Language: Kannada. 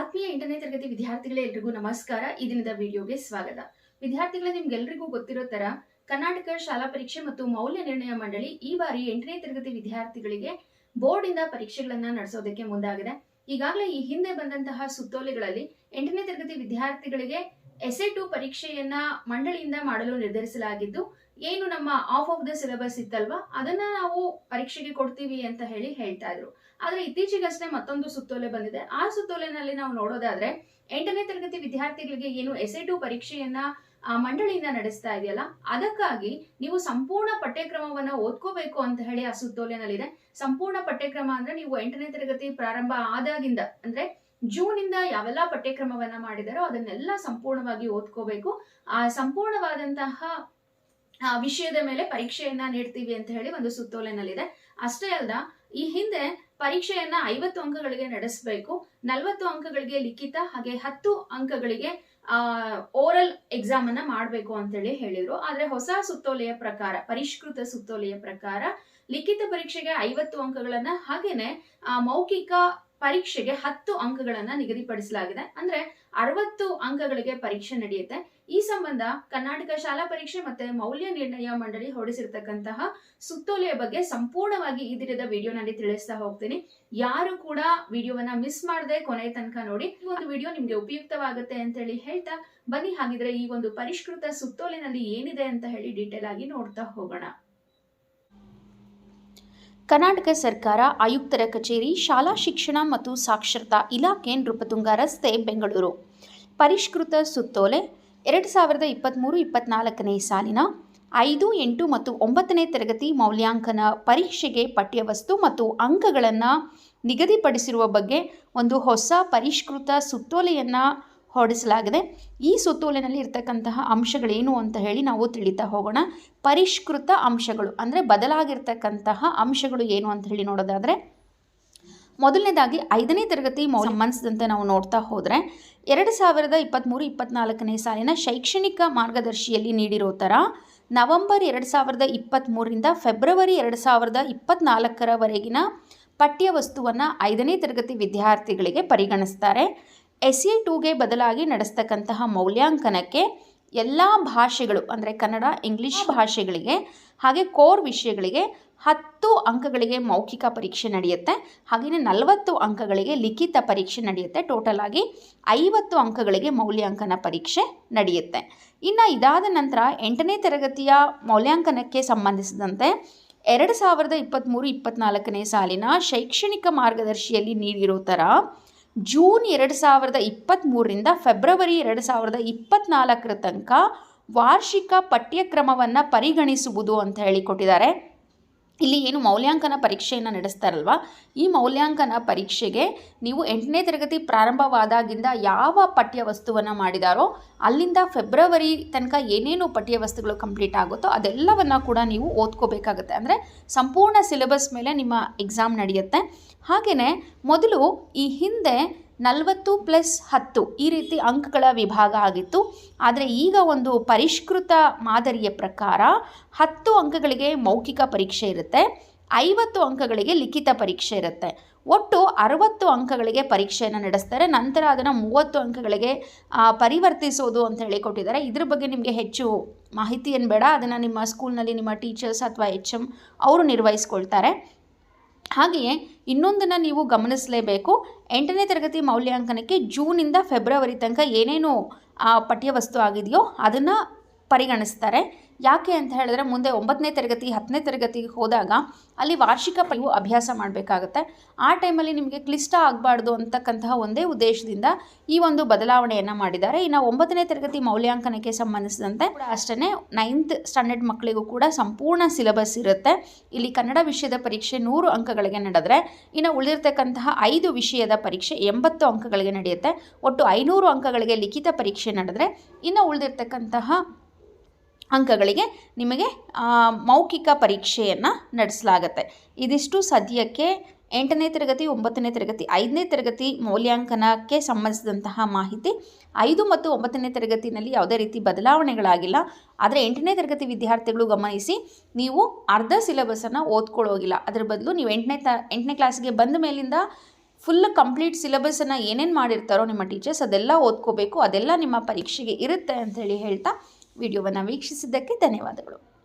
ಆತ್ಮೀಯ ಎಂಟನೇ ತರಗತಿ ವಿದ್ಯಾರ್ಥಿಗಳೇ ಎಲ್ರಿಗೂ ನಮಸ್ಕಾರ. ಈ ದಿನದ ವಿಡಿಯೋಗೆ ಸ್ವಾಗತ. ವಿದ್ಯಾರ್ಥಿಗಳೇ ನಿಮ್ಗೆಲ್ರಿಗೂ ಗೊತ್ತಿರೋ ತರ ಕರ್ನಾಟಕ ಶಾಲಾ ಪರೀಕ್ಷೆ ಮತ್ತು ಮೌಲ್ಯ ನಿರ್ಣಯ ಮಂಡಳಿ ಈ ಬಾರಿ ಎಂಟನೇ ತರಗತಿ ವಿದ್ಯಾರ್ಥಿಗಳಿಗೆ ಬೋರ್ಡ್ ಇಂದ ಪರೀಕ್ಷೆಗಳನ್ನ ನಡೆಸೋದಕ್ಕೆ ಮುಂದಾಗಿದೆ. ಈಗಾಗಲೇ ಈ ಹಿಂದೆ ಬಂದಂತಹ ಸುತ್ತೋಲೆಗಳಲ್ಲಿ ಎಂಟನೇ ತರಗತಿ ವಿದ್ಯಾರ್ಥಿಗಳಿಗೆ ಎಸ್ಎ ಟು ಪರೀಕ್ಷೆಯನ್ನ ಮಂಡಳಿಯಿಂದ ಮಾಡಲು ನಿರ್ಧರಿಸಲಾಗಿದ್ದು, ಏನು ನಮ್ಮ ಆಫ್ ಆಫ್ ದ ಸಿಲೆಬಸ್ ಇತ್ತಲ್ವಾ? ಅದನ್ನ ನಾವು ಪರೀಕ್ಷೆಗೆ ಕೊಡ್ತೀವಿ ಅಂತ ಹೇಳಿ ಹೇಳ್ತಾ ಇದ್ರು. ಆದ್ರೆ ಇತ್ತೀಚೆಗಷ್ಟೇ ಮತ್ತೊಂದು ಸುತ್ತೋಲೆ ಬಂದಿದೆ. ಆ ಸುತ್ತೋಲೆನಲ್ಲಿ ನಾವು ನೋಡೋದಾದ್ರೆ ಎಂಟನೇ ತರಗತಿ ವಿದ್ಯಾರ್ಥಿಗಳಿಗೆ ಏನು ಎಸ್ ಟು ಪರೀಕ್ಷೆಯನ್ನ ಮಂಡಳಿಯಿಂದ ನಡೆಸ್ತಾ ಇದೆಯಲ್ಲ, ಅದಕ್ಕಾಗಿ ನೀವು ಸಂಪೂರ್ಣ ಪಠ್ಯಕ್ರಮವನ್ನ ಓದ್ಕೋಬೇಕು ಅಂತ ಹೇಳಿ ಆ ಸುತ್ತೋಲೆನಲ್ಲಿದೆ. ಸಂಪೂರ್ಣ ಪಠ್ಯಕ್ರಮ ಅಂದ್ರೆ ನೀವು ಎಂಟನೇ ತರಗತಿ ಪ್ರಾರಂಭ ಆದಾಗಿಂದ, ಅಂದ್ರೆ ಜೂನ್ ಇಂದ ಯಾವೆಲ್ಲ ಪಠ್ಯಕ್ರಮವನ್ನ ಮಾಡಿದಾರೋ ಅದನ್ನೆಲ್ಲ ಸಂಪೂರ್ಣವಾಗಿ ಓದ್ಕೋಬೇಕು. ಆ, ಸಂಪೂರ್ಣವಾದಂತಹ ವಿಷಯದ ಮೇಲೆ ಪರೀಕ್ಷೆಯನ್ನ ನೀಡ್ತೀವಿ ಅಂತ ಹೇಳಿ ಒಂದು ಸುತ್ತೋಲೆನಲ್ಲಿದೆ. ಅಷ್ಟೇ ಅಲ್ಲದ ಈ ಹಿಂದೆ ಪರೀಕ್ಷೆಯನ್ನ ಐವತ್ತು ಅಂಕಗಳಿಗೆ ನಡೆಸಬೇಕು ನಲವತ್ತು ಅಂಕಗಳಿಗೆ ಲಿಖಿತ ಹಾಗೆ ಹತ್ತು ಅಂಕಗಳಿಗೆ ಆ ಓರಲ್ ಎಕ್ಸಾಮ್ ಅನ್ನ ಮಾಡಬೇಕು ಅಂತೇಳಿ ಹೇಳಿದ್ರು. ಆದ್ರೆ ಹೊಸ ಸುತ್ತೋಲೆಯ ಪ್ರಕಾರ ಪರಿಷ್ಕೃತ ಸುತ್ತೋಲೆಯ ಪ್ರಕಾರ ಲಿಖಿತ ಪರೀಕ್ಷೆಗೆ ಐವತ್ತು ಅಂಕಗಳನ್ನ ಹಾಗೇನೆ ಆ, ಮೌಖಿಕ ಪರೀಕ್ಷೆಗೆ ಹತ್ತು ಅಂಕಗಳನ್ನ ನಿಗದಿಪಡಿಸಲಾಗಿದೆ. ಅಂದ್ರೆ ಅರವತ್ತು ಅಂಕಗಳಿಗೆ ಪರೀಕ್ಷೆ ನಡೆಯುತ್ತೆ. ಈ ಸಂಬಂಧ ಕರ್ನಾಟಕ ಶಾಲಾ ಪರೀಕ್ಷೆ ಮತ್ತೆ ಮೌಲ್ಯ ನಿರ್ಣಯ ಮಂಡಳಿ ಹೊರಡಿಸಿರ್ತಕ್ಕಂತಹ ಸುತ್ತೋಲೆಯ ಬಗ್ಗೆ ಸಂಪೂರ್ಣವಾಗಿ ಈ ದಿನದ ವಿಡಿಯೋನಲ್ಲಿ ತಿಳಿಸ್ತಾ ಹೋಗ್ತೀನಿ. ಯಾರು ಕೂಡ ವಿಡಿಯೋವನ್ನ ಮಿಸ್ ಮಾಡದೆ ಕೊನೆ ತನಕ ನೋಡಿ, ಈ ಒಂದು ವಿಡಿಯೋ ನಿಮ್ಗೆ ಉಪಯುಕ್ತವಾಗುತ್ತೆ ಅಂತ ಹೇಳಿ ಹೇಳ್ತಾ ಬನ್ನಿ. ಹಾಗಿದ್ರೆ ಈ ಒಂದು ಪರಿಷ್ಕೃತ ಸುತ್ತೋಲೆನಲ್ಲಿ ಏನಿದೆ ಅಂತ ಹೇಳಿ ಡೀಟೇಲ್ ಆಗಿ ನೋಡ್ತಾ ಹೋಗೋಣ. ಕರ್ನಾಟಕ ಸರ್ಕಾರ, ಆಯುಕ್ತರ ಕಚೇರಿ, ಶಾಲಾ ಶಿಕ್ಷಣ ಮತ್ತು ಸಾಕ್ಷರತಾ ಇಲಾಖೆ ನೃಪತುಂಗ ರಸ್ತೆ, ಬೆಂಗಳೂರು. ಪರಿಷ್ಕೃತ ಸುತ್ತೋಲೆ, ಎರಡು ಸಾವಿರದ ಇಪ್ಪತ್ತ್ಮೂರು ಇಪ್ಪತ್ತ್ನಾಲ್ಕನೇ ಸಾಲಿನ ಐದು, ಎಂಟು ಮತ್ತು ಒಂಬತ್ತನೇ ತರಗತಿ ಮೌಲ್ಯಾಂಕನ ಪರೀಕ್ಷೆಗೆ ಪಠ್ಯವಸ್ತು ಮತ್ತು ಅಂಕಗಳನ್ನು ನಿಗದಿಪಡಿಸಿರುವ ಬಗ್ಗೆ ಒಂದು ಹೊಸ ಪರಿಷ್ಕೃತ ಸುತ್ತೋಲೆಯನ್ನು ಹೊರಡಿಸಲಾಗಿದೆ. ಈ ಸುತ್ತೋಲೆನಲ್ಲಿ ಇರ್ತಕ್ಕಂತಹ ಅಂಶಗಳೇನು ಅಂತ ಹೇಳಿ ನಾವು ತಿಳಿತಾ ಹೋಗೋಣ. ಪರಿಷ್ಕೃತ ಅಂಶಗಳು ಅಂದರೆ ಬದಲಾಗಿರ್ತಕ್ಕಂತಹ ಅಂಶಗಳು ಏನು ಅಂತ ಹೇಳಿ ನೋಡೋದಾದರೆ, ಮೊದಲನೇದಾಗಿ ಐದನೇ ತರಗತಿ ಮೌಲ್ಯ ಸಂಬಂಧಿಸಿದಂತೆ ನಾವು ನೋಡ್ತಾ ಹೋದರೆ, ಎರಡು ಸಾವಿರದ ಇಪ್ಪತ್ತ್ಮೂರು ಇಪ್ಪತ್ನಾಲ್ಕನೇ ಸಾಲಿನ ಶೈಕ್ಷಣಿಕ ಮಾರ್ಗದರ್ಶಿಯಲ್ಲಿ ನೀಡಿರೋ ಥರ ನವೆಂಬರ್ ಎರಡು ಸಾವಿರದ ಇಪ್ಪತ್ತ್ಮೂರರಿಂದ ಫೆಬ್ರವರಿ ಎರಡು ಸಾವಿರದ ಇಪ್ಪತ್ತ್ನಾಲ್ಕರವರೆಗಿನ ಪಠ್ಯವಸ್ತುವನ್ನು ಐದನೇ ತರಗತಿ ವಿದ್ಯಾರ್ಥಿಗಳಿಗೆ ಪರಿಗಣಿಸ್ತಾರೆ. ಎಸ್ ಎ ಟೂಗೆ ಬದಲಾಗಿ ನಡೆಸ್ತಕ್ಕಂತಹ ಮೌಲ್ಯಾಂಕನಕ್ಕೆ ಎಲ್ಲ ಭಾಷೆಗಳು, ಅಂದರೆ ಕನ್ನಡ, ಇಂಗ್ಲೀಷ್ ಭಾಷೆಗಳಿಗೆ, ಹಾಗೆ ಕೋರ್ ವಿಷಯಗಳಿಗೆ ಹತ್ತು ಅಂಕಗಳಿಗೆ ಮೌಖಿಕ ಪರೀಕ್ಷೆ ನಡೆಯುತ್ತೆ. ಹಾಗೆಯೇ ನಲವತ್ತು ಅಂಕಗಳಿಗೆ ಲಿಖಿತ ಪರೀಕ್ಷೆ ನಡೆಯುತ್ತೆ. ಟೋಟಲ್ ಆಗಿ ಐವತ್ತು ಅಂಕಗಳಿಗೆ ಮೌಲ್ಯಾಂಕನ ಪರೀಕ್ಷೆ ನಡೆಯುತ್ತೆ. ಇನ್ನು ಇದಾದ ನಂತರ ಎಂಟನೇ ತರಗತಿಯ ಮೌಲ್ಯಾಂಕನಕ್ಕೆ ಸಂಬಂಧಿಸಿದಂತೆ ಎರಡು ಸಾವಿರದ ಇಪ್ಪತ್ತ್ಮೂರು ಇಪ್ಪತ್ತ್ನಾಲ್ಕನೇ ಸಾಲಿನ ಶೈಕ್ಷಣಿಕ ಮಾರ್ಗದರ್ಶಿಯಲ್ಲಿ ನೀಡಿರೋ ಥರ ಜೂನ್ ಎರಡು ಸಾವಿರದ ಇಪ್ಪತ್ತ್ಮೂರರಿಂದ ಫೆಬ್ರವರಿ ಎರಡು ಸಾವಿರದ ಇಪ್ಪತ್ತ್ನಾಲ್ಕರ ತನಕ ವಾರ್ಷಿಕ ಪಠ್ಯಕ್ರಮವನ್ನು ಪರಿಗಣಿಸುವುದು ಅಂತ ಹೇಳಿ ಕೊಟ್ಟಿದ್ದಾರೆ ಇಲ್ಲಿ ಏನು ಮೌಲ್ಯಾಂಕನ ಪರೀಕ್ಷೆಯನ್ನು ನಡೆಸ್ತಾರಲ್ವ? ಈ ಮೌಲ್ಯಾಂಕನ ಪರೀಕ್ಷೆಗೆ ನೀವು ಎಂಟನೇ ತರಗತಿ ಪ್ರಾರಂಭವಾದಾಗಿಂದ ಯಾವ ಪಠ್ಯ ವಸ್ತುವನ್ನು ಮಾಡಿದಾರೋ, ಅಲ್ಲಿಂದ ಫೆಬ್ರವರಿ ತನಕ ಏನೇನು ಪಠ್ಯ ವಸ್ತುಗಳು ಕಂಪ್ಲೀಟ್ ಆಗುತ್ತೋ ಅದೆಲ್ಲವನ್ನು ಕೂಡ ನೀವು ಓದ್ಕೋಬೇಕಾಗುತ್ತೆ. ಅಂದರೆ ಸಂಪೂರ್ಣ ಸಿಲೆಬಸ್ ಮೇಲೆ ನಿಮ್ಮ ಎಕ್ಸಾಮ್ ನಡೆಯುತ್ತೆ. ಹಾಗೆಯೇ ಮೊದಲು ಈ ಹಿಂದೆ ನಲವತ್ತು ಪ್ಲಸ್ ಹತ್ತು ಈ ರೀತಿ ಅಂಕಗಳ ವಿಭಾಗ ಆಗಿತ್ತು. ಆದರೆ ಈಗ ಒಂದು ಪರಿಷ್ಕೃತ ಮಾದರಿಯ ಪ್ರಕಾರ ಹತ್ತು ಅಂಕಗಳಿಗೆ ಮೌಖಿಕ ಪರೀಕ್ಷೆ ಇರುತ್ತೆ, ಐವತ್ತು ಅಂಕಗಳಿಗೆ ಲಿಖಿತ ಪರೀಕ್ಷೆ ಇರುತ್ತೆ. ಒಟ್ಟು ಅರವತ್ತು ಅಂಕಗಳಿಗೆ ಪರೀಕ್ಷೆಯನ್ನು ನಡೆಸ್ತಾರೆ. ನಂತರ ಅದನ್ನು ಮೂವತ್ತು ಅಂಕಗಳಿಗೆ ಪರಿವರ್ತಿಸೋದು ಅಂತ ಹೇಳಿ ಕೊಟ್ಟಿದ್ದಾರೆ. ಇದ್ರ ಬಗ್ಗೆ ನಿಮಗೆ ಹೆಚ್ಚು ಮಾಹಿತಿ ಏನು ಬೇಡ. ಅದನ್ನು ನಿಮ್ಮ ಸ್ಕೂಲ್ನಲ್ಲಿ ನಿಮ್ಮ ಟೀಚರ್ಸ್ ಅಥವಾ ಎಚ್ ಎಂ ಅವರು ನಿರ್ವಹಿಸ್ಕೊಳ್ತಾರೆ. ಹಾಗೆಯೇ ಇನ್ನೊಂದನ್ನು ನೀವು ಗಮನಿಸಲೇಬೇಕು. ಎಂಟನೇ ತರಗತಿ ಮೌಲ್ಯಾಂಕನಕ್ಕೆ ಜೂನಿಂದ ಫೆಬ್ರವರಿ ತನಕ ಏನೇನು ಆ, ಪಠ್ಯವಸ್ತು ಆಗಿದೆಯೋ ಅದನ್ನು ಪರಿಗಣಿಸ್ತಾರೆ. ಯಾಕೆ ಅಂತ ಹೇಳಿದ್ರೆ ಮುಂದೆ ಒಂಬತ್ತನೇ ತರಗತಿ, ಹತ್ತನೇ ತರಗತಿಗೆ ಹೋದಾಗ ಅಲ್ಲಿ ವಾರ್ಷಿಕ ನೀವು ಅಭ್ಯಾಸ ಮಾಡಬೇಕಾಗುತ್ತೆ. ಆ ಟೈಮಲ್ಲಿ ನಿಮಗೆ ಕ್ಲಿಷ್ಟ ಆಗಬಾರ್ದು ಅಂತಕ್ಕಂತಹ ಒಂದೇ ಉದ್ದೇಶದಿಂದ ಈ ಒಂದು ಬದಲಾವಣೆಯನ್ನು ಮಾಡಿದ್ದಾರೆ. ಇನ್ನು ಒಂಬತ್ತನೇ ತರಗತಿ ಮೌಲ್ಯಾಂಕನಕ್ಕೆ ಸಂಬಂಧಿಸಿದಂತೆ ಕೂಡ ಅಷ್ಟೇ ನೈನ್ತ್ ಸ್ಟ್ಯಾಂಡರ್ಡ್ ಮಕ್ಕಳಿಗೂ ಕೂಡ ಸಂಪೂರ್ಣ ಸಿಲೆಬಸ್ ಇರುತ್ತೆ. ಇಲ್ಲಿ ಕನ್ನಡ ವಿಷಯದ ಪರೀಕ್ಷೆ ನೂರು ಅಂಕಗಳಿಗೆ ನಡೆದರೆ, ಇನ್ನು ಉಳಿದಿರ್ತಕ್ಕಂತಹ ಐದು ವಿಷಯದ ಪರೀಕ್ಷೆ ಎಂಬತ್ತು ಅಂಕಗಳಿಗೆ ನಡೆಯುತ್ತೆ. ಒಟ್ಟು ಐನೂರು ಅಂಕಗಳಿಗೆ ಲಿಖಿತ ಪರೀಕ್ಷೆ ನಡೆದ್ರೆ, ಇನ್ನು ಉಳಿದಿರ್ತಕ್ಕಂತಹ ಅಂಕಗಳಿಗೆ ನಿಮಗೆ ಮೌಖಿಕ ಪರೀಕ್ಷೆಯನ್ನು ನಡೆಸಲಾಗತ್ತೆ. ಇದಿಷ್ಟು ಸದ್ಯಕ್ಕೆ ಎಂಟನೇ ತರಗತಿ, ಒಂಬತ್ತನೇ ತರಗತಿ, ಐದನೇ ತರಗತಿ ಮೌಲ್ಯಾಂಕನಕ್ಕೆ ಸಂಬಂಧಿಸಿದಂತಹ ಮಾಹಿತಿ. ಐದು ಮತ್ತು ಒಂಬತ್ತನೇ ತರಗತಿನಲ್ಲಿ ಯಾವುದೇ ರೀತಿ ಬದಲಾವಣೆಗಳಾಗಿಲ್ಲ. ಆದರೆ ಎಂಟನೇ ತರಗತಿ ವಿದ್ಯಾರ್ಥಿಗಳು ಗಮನಿಸಿ, ನೀವು ಅರ್ಧ ಸಿಲೆಬಸ್ಸನ್ನು ಓದ್ಕೊಳ್ಳೋಗಿಲ್ಲ ಅದರ ಬದಲು ನೀವು ಎಂಟನೇ ತ, ಎಂಟನೇ ಕ್ಲಾಸಿಗೆ ಬಂದ ಮೇಲಿಂದ ಫುಲ್ ಕಂಪ್ಲೀಟ್ ಸಿಲೆಬಸ್ಸನ್ನು ಏನೇನು ಮಾಡಿರ್ತಾರೋ ನಿಮ್ಮ ಟೀಚರ್ಸ್ ಅದೆಲ್ಲ ಓದ್ಕೋಬೇಕು. ಅದೆಲ್ಲ ನಿಮ್ಮ ಪರೀಕ್ಷೆಗೆ ಇರುತ್ತೆ ಅಂಥೇಳಿ ಹೇಳ್ತಾ ವಿಡಿಯೋವನ್ನು ವೀಕ್ಷಿಸಿದ್ದಕ್ಕೆ ಧನ್ಯವಾದಗಳು.